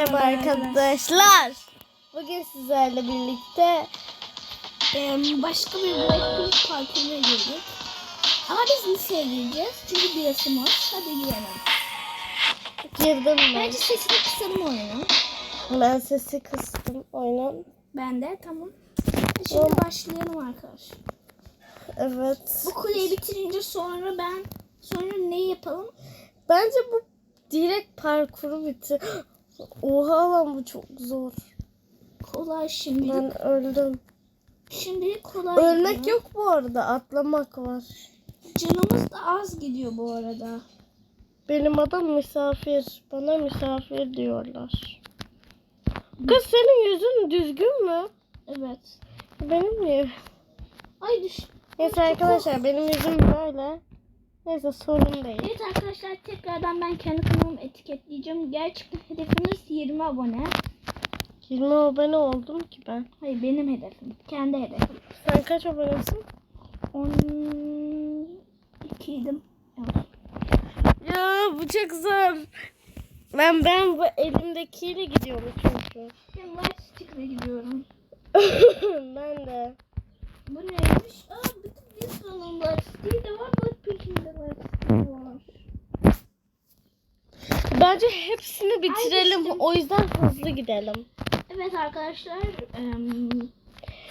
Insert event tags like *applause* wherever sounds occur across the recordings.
Merhaba arkadaşlar. Bugün sizlerle birlikte başka bir Blackpink parkuruna girdik. Ama biz liseye gireceğiz. Çünkü bir yaşımız. Hadi girelim. girdim ben. Bence sesini kısalım oyunu. Ben sesi kıstım oyunun. Ben de tamam. Şimdi başlayalım arkadaşlar. Evet. Bu kuleyi bitirince sonra ben sonra ne yapalım? Bence bu direkt parkuru bitir. Oha lan bu çok zor. Kolay şimdi. Ben öldüm. Şimdi kolay. Ölmek gidiyor. yok bu arada. Atlamak var. Canımız da az gidiyor bu arada. Benim adım misafir. Bana misafir diyorlar. Kız senin yüzün düzgün mü? Evet. Benim niye? Ay düş. Neyse arkadaşlar benim yüzüm böyle. Neyse sorun değil. Evet arkadaşlar tekrardan ben kendi kanalımı etiketleyeceğim. Gerçekten hedefimiz 20 abone. 20 abone oldum ki ben. Hayır benim hedefim. Kendi hedefim. Sen kaç abonesin? 12 idim. Evet. Ya bu çok zor. Ben ben bu elimdekiyle gidiyorum çünkü. Ben Stick'le gidiyorum. *laughs* ben de. Bu neymiş? Aa Disney'nin Light Stick'i de var. Blackpink'in de Light Stick'i var. Bence hepsini bitirelim. düştüm. O yüzden hızlı gidelim. Evet arkadaşlar.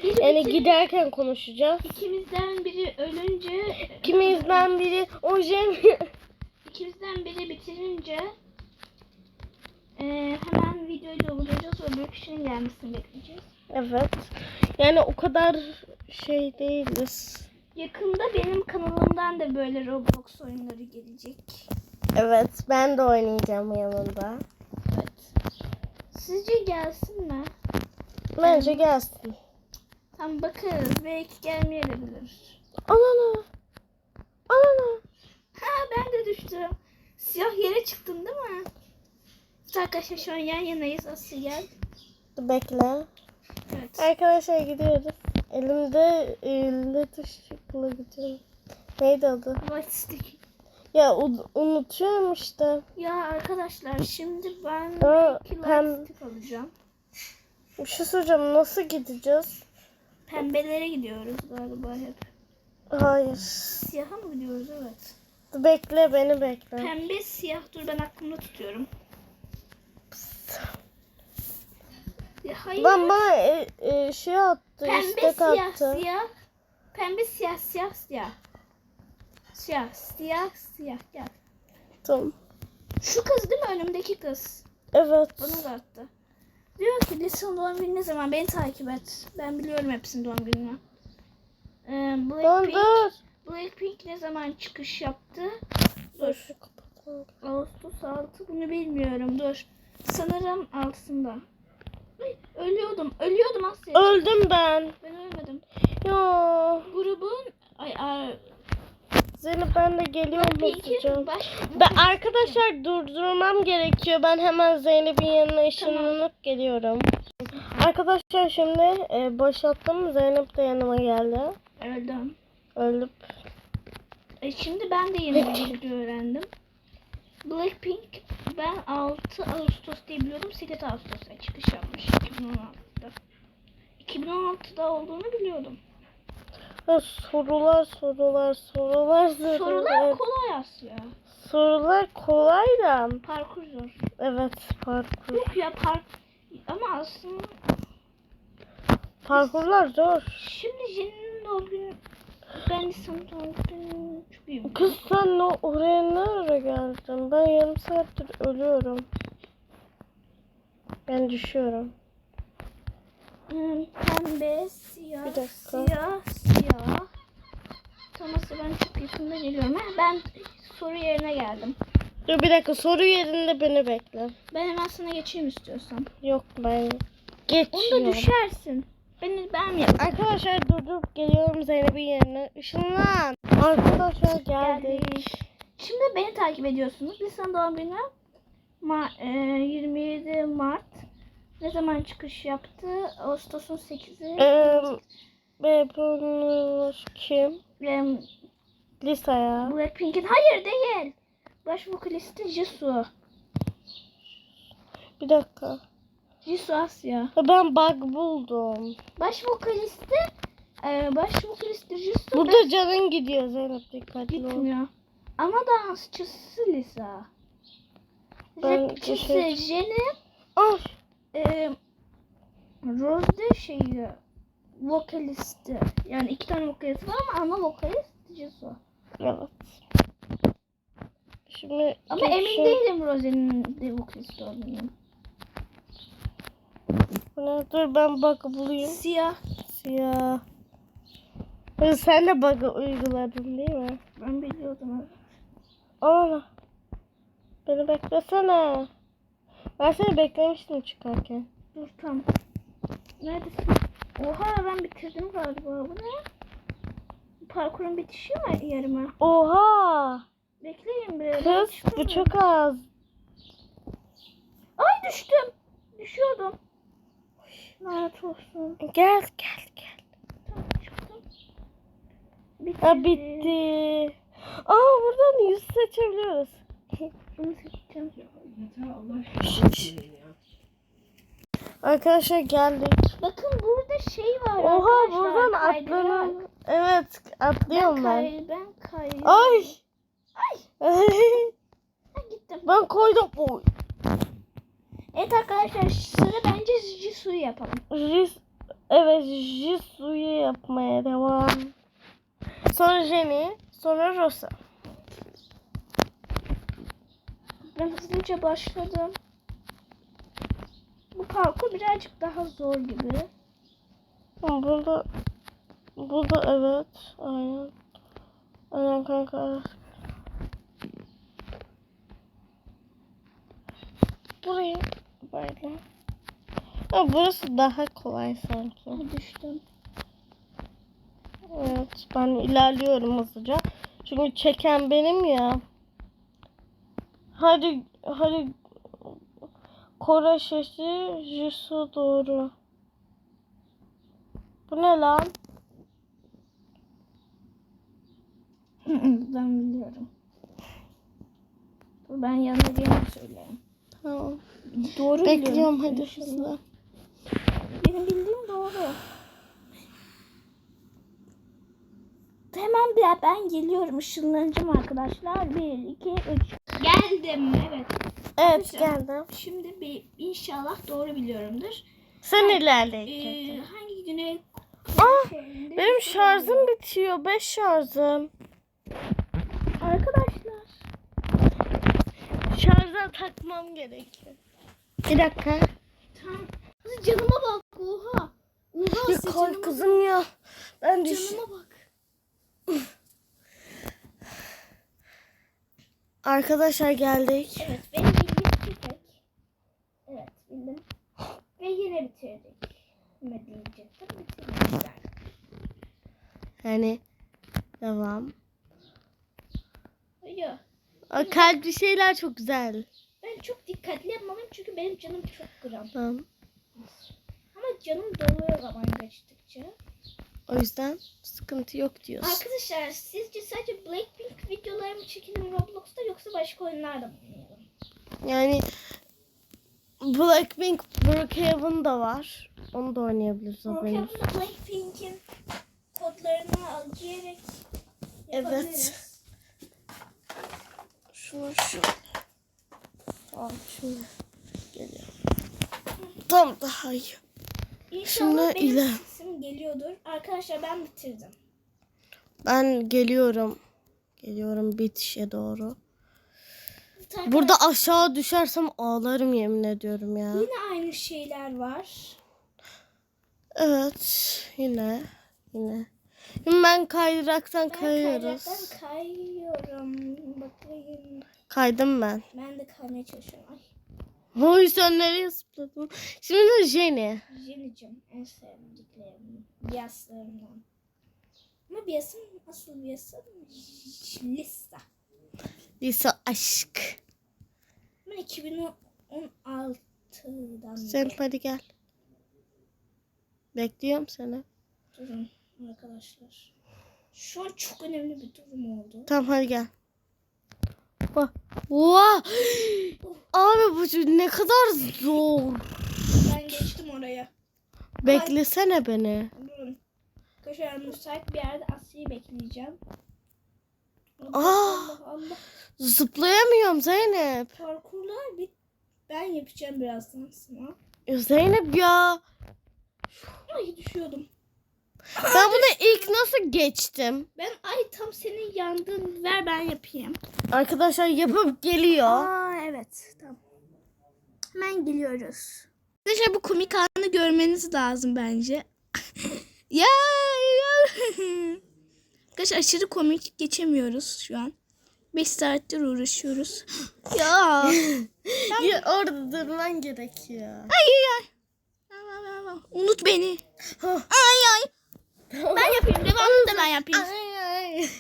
bir Yani bitir- giderken konuşacağız. İkimizden biri ölünce Kimizden biri ojen ikimizden biri bitirince e, hemen videoyu durduracağız ve bir kişinin gelmesini bekleyeceğiz. Evet. Yani o kadar şey değiliz. Yakında benim kanalımdan da böyle Roblox oyunları gelecek. Evet ben de oynayacağım yanında. Evet. Sizce gelsin mi? Bence gelsin. Tam bakarız. Belki gelmeyebilir. Anana. Anana. Ha ben de düştüm. Siyah yere çıktım değil mi? Arkadaşlar şu an yan yanayız. Aslı gel. Bekle. Evet. Arkadaşlar gidiyoruz. Elimde elimde tuşla gidiyorum. Neydi adı? Light stick. Ya unutuyorum işte. Ya arkadaşlar şimdi ben Aa, iki light pem- stick alacağım. Bir şey soracağım. Nasıl gideceğiz? Pembelere gidiyoruz galiba hep. Hayır. Siyaha mı gidiyoruz? Evet. Bekle beni bekle. Pembe siyah dur ben aklımda tutuyorum. Ya hayır. Lan bana e, e, şey attı. Pembe istek siyah attı. siyah. Pembe siyah siyah siyah. Siyah siyah siyah gel. Tamam. Şu kız değil mi önümdeki kız? Evet. Bana da attı. Diyor ki Lisan'ın doğum günü ne zaman? Beni takip et. Ben biliyorum hepsinin doğum gününü. Ee, Blackpink. Blackpink ne zaman çıkış yaptı? Dur. Ağustos 6 bunu bilmiyorum. Dur. Sanırım altısında. Ölüyordum. Ölüyordum Asya. Öldüm ben. ben ölmedim. Ya. Grubun ay, ay Zeynep ben de geliyorum baş... Ben arkadaşlar durdurmam gerekiyor. Ben hemen Zeynep'in yanına ışınlanıp geliyorum. Arkadaşlar şimdi e, boşalttım. Zeynep de yanıma geldi. Öldüm. Öldüm. E, şimdi ben de yeni bir bilgi öğrendim. Blackpink ben 6 Ağustos diye biliyordum. 8 Ağustos'ta çıkış yapmış 2016'da. 2016'da olduğunu biliyordum. Ha, sorular sorular sorular sorular. Sorular kolay Asya. Sorular kolay da. Parkur zor. Evet parkur. Yok ya park ama aslında Parkurlar zor. şimdi Jen'in doğum günü ben iyi. Kız sen o oraya ne ara geldin? Ben yarım saattir ölüyorum. Ben düşüyorum. Hmm, Pembe, siyah, Bir dakika. siyah, siyah. Thomas'a ben çok yakında geliyorum. Ha, ben soru yerine geldim. Dur bir dakika soru yerinde beni bekle. Ben hemen sana geçeyim istiyorsan. Yok ben Onu da geçiyorum. düşersin. Beni ben mi yapacağım? Arkadaşlar durdurup geliyorum Zeynep'in yerine. Işınlan. Arkadaşlar geldik. Geldik. Şimdi beni takip ediyorsunuz. Nisan doğum günü Ma e, 27 Mart. Ne zaman çıkış yaptı? Ağustos'un 8'i. Ee, Bebunur kim? Em, Lisa ya. Blackpink'in hayır değil. Baş vokalisti Jisoo. Bir dakika. Jisoo Asya. Ben bug buldum. Baş vokalisti e, baş vokalisti Jisoo Burada canın gidiyor Zeynep dikkatli ol. gitmiyor. Ana dansçısı Lisa. Rapçisi şey- Jenny. Ay. E, Rose de şeyi vokalisti. Yani iki tane vokalist var ama ana vokalist Jisoo. Evet. Şimdi Ama emin şu- değilim Rose'nin de vokalist olduğunu. Bu ne? Dur ben bug bulayım. Siyah. Siyah. Ha, Sen de bug'ı uyguladın değil mi? Ben biliyordum. Aa. Beni beklesene. Ben seni beklemiştim çıkarken. Dur tamam. Neredesin? Oha ben bitirdim galiba. Bu ne? Parkurun bitişi mi yarıma? Oha. Bekleyin biraz. Kız bu çok az. Ay düştüm. Düşüyordum. Lanet olsun. Gel gel gel. Bitti. Ha bitti. Aa buradan yüz seçebiliyoruz. *laughs* Bunu seçeceğim. Arkadaşlar geldik. Bakın burada şey var Oha arkadaşlar. buradan atlanın. Evet Ben atlıyorum ben. kay, *laughs* ben kayıyorum. Ay. Ha, gittim. ben koydum. Oy. Evet arkadaşlar sıra bence Jisoo'yu yapalım. Jis, evet Jisu'yu yapmaya devam. Sonra Jenny, sonra Rosa. Ben hızlıca başladım. Bu parkur birazcık daha zor gibi. Burada, burada evet, aynen. Aynen kanka. Burayı böyle. Ha, burası daha kolay sanki. Ay düştüm. Evet, ben ilerliyorum hızlıca. Çünkü çeken benim ya. Hadi, hadi. Kore şeşi, Jisu doğru. Bu ne lan? *laughs* ben biliyorum. Ben yanına gelip söyleyeyim. Tamam. Doğru Bekliyorum biliyorum. hadi hızlı. Benim bildiğim doğru. Hemen bir ben geliyorum. Işınlanacağım arkadaşlar. 1, 2, 3. Geldim. Evet. Evet Güzel. geldim. Şimdi bir inşallah doğru biliyorumdur. Sen Ee, ilerle. hangi güne Aa, şeyinde- benim şarjım bitiyor. 5 şarjım. Arkadaşlar. Şarja takmam gerekiyor. Bir dakika. Tam Kız canıma bak. Oha. Oha Ya canıma, kızım ya. Ben düş. canıma bak. Arkadaşlar geldik. Evet benim bildiğim bir tek. Evet bildim. Ve yine bitirdik. Ne diyecektim bitirdik. Güzel. Yani devam. Yok. Aa, kalpli şeyler çok güzel. Çok dikkatli yapmalıyım çünkü benim canım çok gram. Tamam. Ama canım doluyor zaman geçtikçe. O yüzden sıkıntı yok diyorsun. Arkadaşlar sizce sadece Blackpink videoları mı çekelim Roblox'ta yoksa başka oyunlarda mı oynayalım? Yani Blackpink Brookhaven da var. Onu da oynayabiliriz haberiniz. Brokehaven'da Blackpink'in kodlarını al giyerek yapabiliriz. Şunu şu. Tamam şimdi geliyor. Tam daha iyi. İnşallah Şimdi benim iler- sesim geliyordur. Arkadaşlar ben bitirdim. Ben geliyorum. Geliyorum bitişe doğru. Burada aşağı düşersem ağlarım yemin ediyorum ya. Yine aynı şeyler var. Evet yine yine. Şimdi ben kaydıraktan Ben kayıyoruz. kaydıraktan kayıyorum. Bakayım. Kaydım ben. Ben de kaymaya çalışıyorum. Ay Oy sen nereye zıpladın? Şimdi de Jenny. Jenny'cim en sevdiklerim. Biyaslarımdan. Ama Biyas'ın asıl Biyas'ın Lisa. Lisa aşk. Ben 2016'dan Sen hadi gel. Bekliyorum seni. Durun arkadaşlar. Şu an çok önemli bir durum oldu. Tamam hadi gel. Bak. Oha. Abi bu ne kadar zor. Ben geçtim oraya. Beklesene beni. Durun. Arkadaşlar müsait bir yerde Asya'yı bekleyeceğim. Aa. Allah Allah. Zıplayamıyorum Zeynep. Parkurlar bit. Ben yapacağım birazdan sana. Zeynep ya. Ay düşüyordum. Ben bunu ilk nasıl geçtim? Ben ay tam senin yandın. Ver ben yapayım. Arkadaşlar yapıp geliyor. Aa evet tamam. Hemen geliyoruz. Arkadaşlar bu komik anı görmeniz lazım bence. *laughs* ya ya. Arkadaşlar aşırı komik geçemiyoruz şu an. 5 saattir uğraşıyoruz. ya. *laughs* Ya orada durman gerekiyor. Ay ay. Unut beni. Ay ay. Ben yapayım. Devamını da ben yapayım. Ay, ay. *laughs*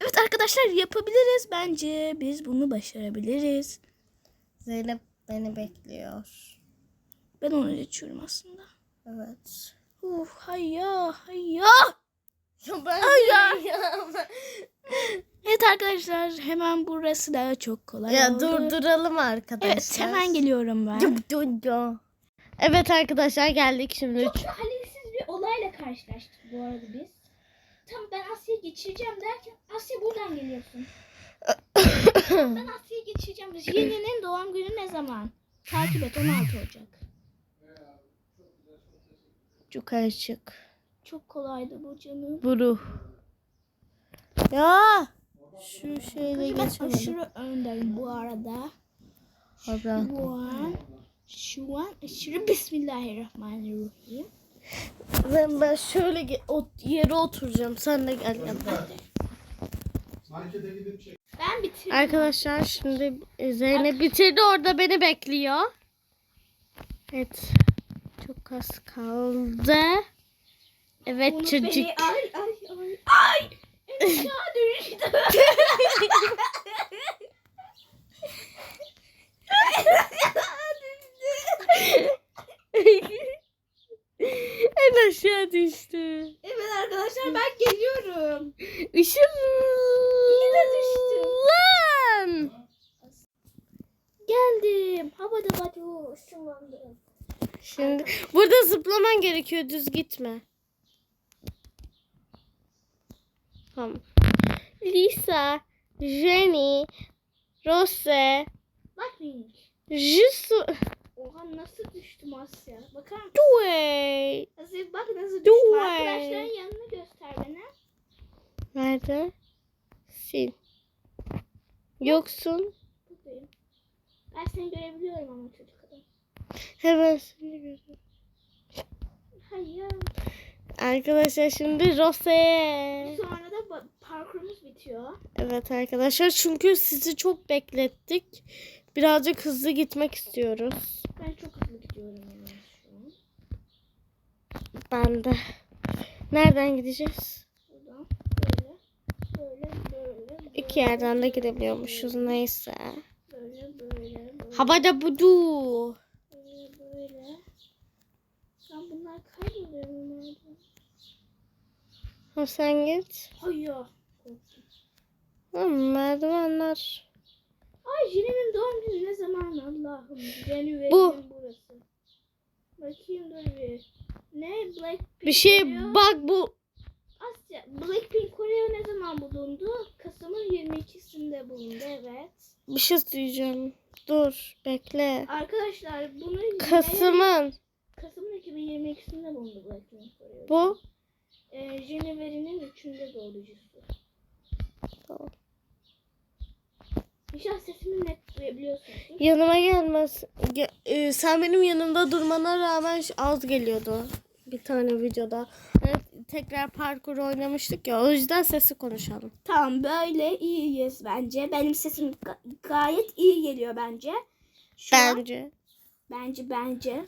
Evet arkadaşlar yapabiliriz bence. Biz bunu başarabiliriz. Zeynep beni bekliyor. Ben onu geçiyorum aslında. Evet. Uf hayya hayya. Ya ben Ay ya. ya. *laughs* Evet arkadaşlar hemen burası da çok kolay Ya oldu. durduralım arkadaşlar. Evet hemen geliyorum ben. Evet arkadaşlar geldik şimdi. Çok karşılaştık bu arada biz. Tam ben Asya'yı geçireceğim derken Asya buradan geliyorsun. *coughs* ben Asya'yı geçireceğim. Jenny'nin doğum günü ne zaman? Takip et 16 Ocak. Çok açık. Çok kolaydı bu canım. Buru. Ya. Şu şeyle Ben geçemedim. aşırı öndeyim bu arada. Şu an, şu an aşırı Bismillahirrahmanirrahim. Ben, ben şöyle ge- o yere oturacağım. Sen de gel yanıma. Markete gidip çek. Ben bitirdim. Arkadaşlar şimdi Zeynep bitirdi orada beni bekliyor. Evet. Çok az kaldı. Evet Unut çocuk. beni. Ay ay ay. Ay! Aşağı düştüm. en aşağı düştü. evet arkadaşlar ben geliyorum. Işın. Yine düştüm. Lan. Geldim. Havada batu. Işınlandım. Şimdi burada zıplaman gerekiyor düz gitme. Tamam. Lisa, Jenny, Rose, Blackpink. Jisoo, Oha nasıl düştüm Asya? Bakar mısın? Dwayne. Asya bak nasıl düştüm. Arkadaşların yanını göster bana. Nerede? Sil. Yoksun. Buradayım. Ben seni görebiliyorum ama çocuk adam. Hemen seni görüyorum. Hayır. Arkadaşlar şimdi Rose. Sonra da parkurumuz bitiyor. Evet arkadaşlar çünkü sizi çok beklettik. Birazcık hızlı gitmek istiyoruz. Ben çok hızlı gidiyorum yani şu an. Ben de. Nereden gideceğiz? Buradan böyle böyle böyle. İki yerden de gidebiliyormuşuz neyse. Böyle böyle böyle. Havada budu. Böyle böyle. Ben bunlar kayboluyor normalde. Ha, sen git. Hayır. Korktum. Ha, merdivenler. Ay Jenny'nin doğum günü ne zaman Allah'ım. January'nin Bu. burası. Bakayım dur bir. Ne? Blackpink Bir şey Koreo- bak bu. Asya. Blackpink Koreo ne zaman bulundu? Kasım'ın 22'sinde bulundu evet. Bir şey söyleyeceğim. Dur bekle. Arkadaşlar bunu Kasım'ın. Kasım'ın 2022'sinde bulundu Blackpink Koreo. Bu. Ee, January'nin 3'ünde doğrucusu. Tamam. İnşallah sesimi net duyabiliyorsunuz. Yanıma gelmez. Ge- e, sen benim yanımda durmana rağmen az geliyordu. Bir tane videoda. Hani tekrar parkur oynamıştık ya. O yüzden sesi konuşalım. Tamam böyle iyiyiz bence. Benim sesim ga- gayet iyi geliyor bence. Şu an- Bence. bence bence.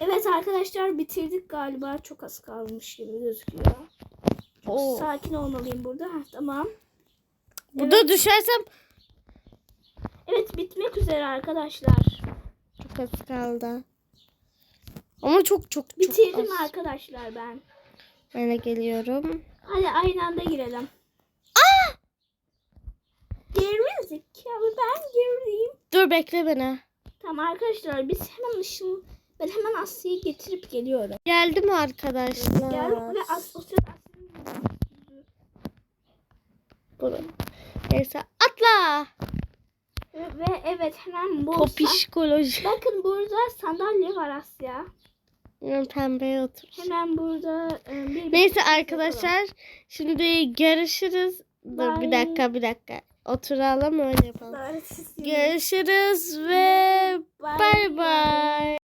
Evet arkadaşlar bitirdik galiba. Çok az kalmış gibi gözüküyor. Oo. Sakin olmalıyım burada. Heh, tamam. Burada düşersem Evet bitmek üzere arkadaşlar. çok az kaldı. Ama çok çok çok Bitirdim az. arkadaşlar ben. Ben de geliyorum. Hadi aynı anda girelim. Aa! There is Gerizekalı ben gireyim. Dur bekle beni. Tamam arkadaşlar biz hemen ışın ben hemen Asya'yı getirip geliyorum. Geldi mi arkadaşlar? Geldik ve As o sırada Asya'nın Bunu. Neyse atla. Ve evet hemen bu Popişkoloji. Bakın burada sandalye var Asya. Pembeye otur. Hemen burada e, bir Neyse arkadaşlar şimdi görüşürüz. Dur bir dakika bir dakika. Oturalım öyle yapalım. Görüşürüz ve Bye. bay bay.